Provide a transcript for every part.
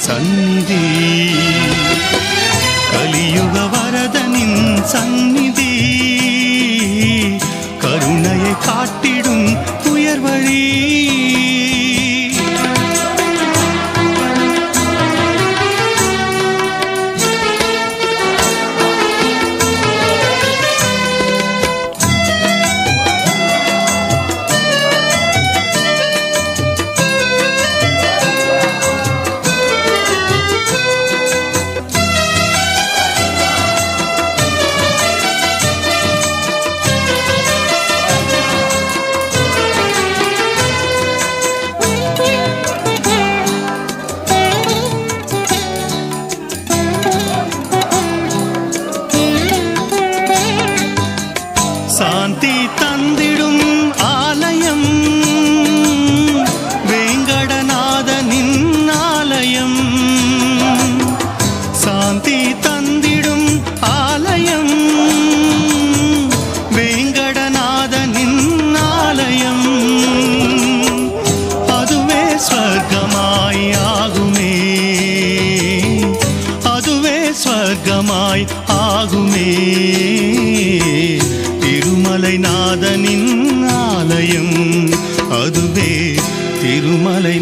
சந்தி கலியுக வரதனின் சந்தி ஆகுமே. அதுவே ஸ்வர்க்கமாய் ஆகுமே. திருமலை நாதனின் ஆலயம் அதுவே திருமலை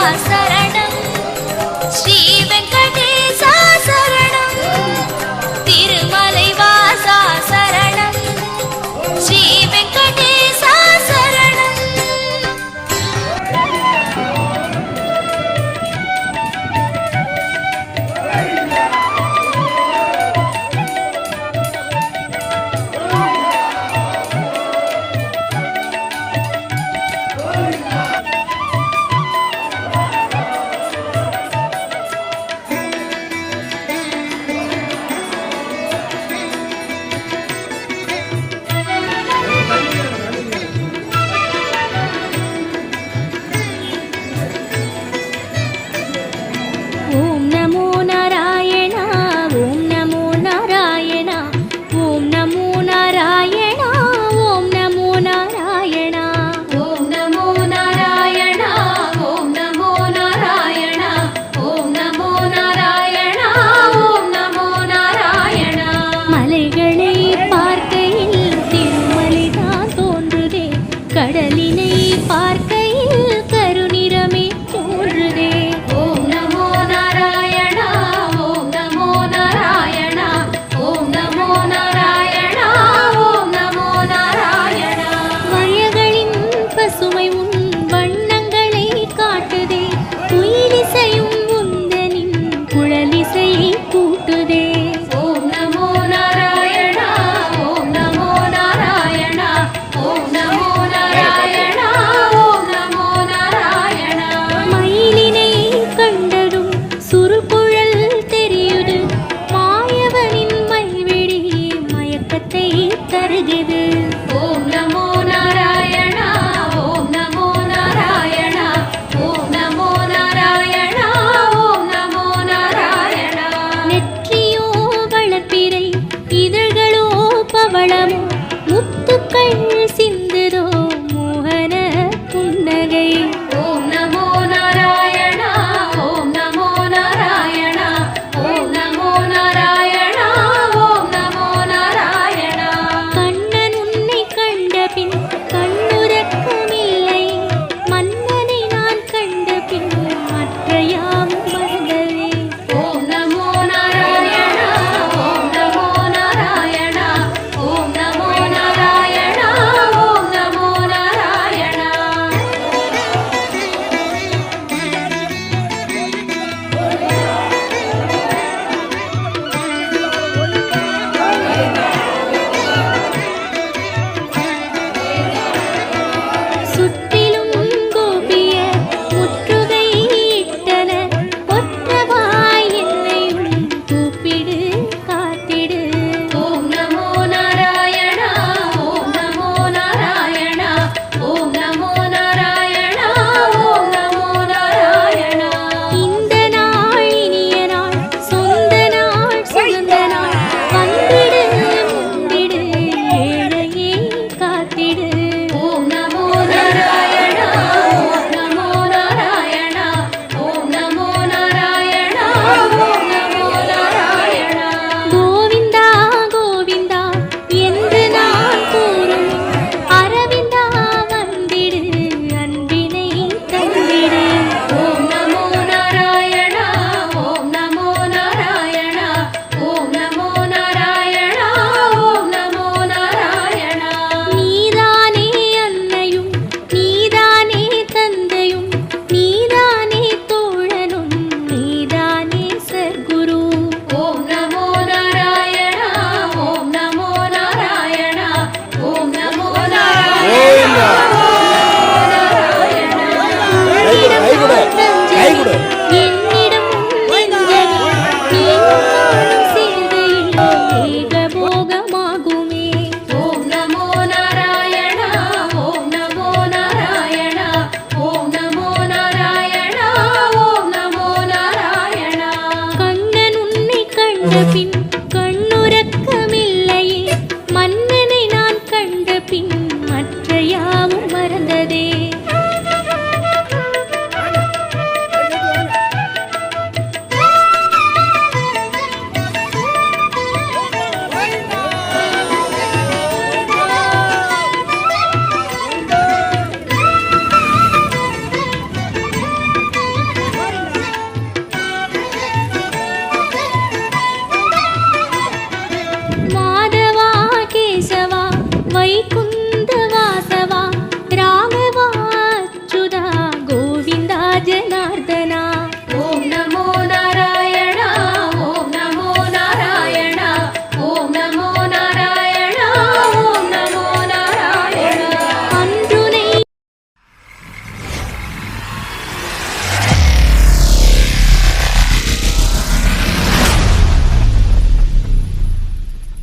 哇塞